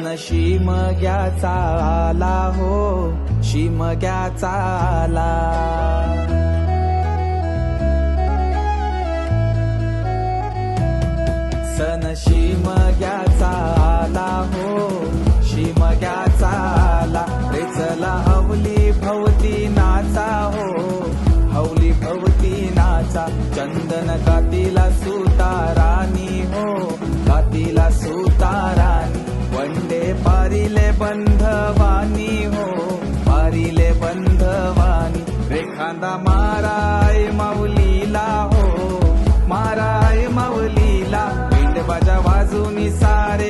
क्षण शिमग्याचा आला हो शिमग्याचा आला. सन शिमग्याचा आला हो शिमग्याचा आला. रे चला हवली भवती नाचा हो हवली भवती नाचा. चंदन कातीला सुत पारिले बंधवानी हो पारिले बंधवानी. रेखांदा माराय माऊलीला हो माराय माऊलीला. पिंड बाजा वाजून सारे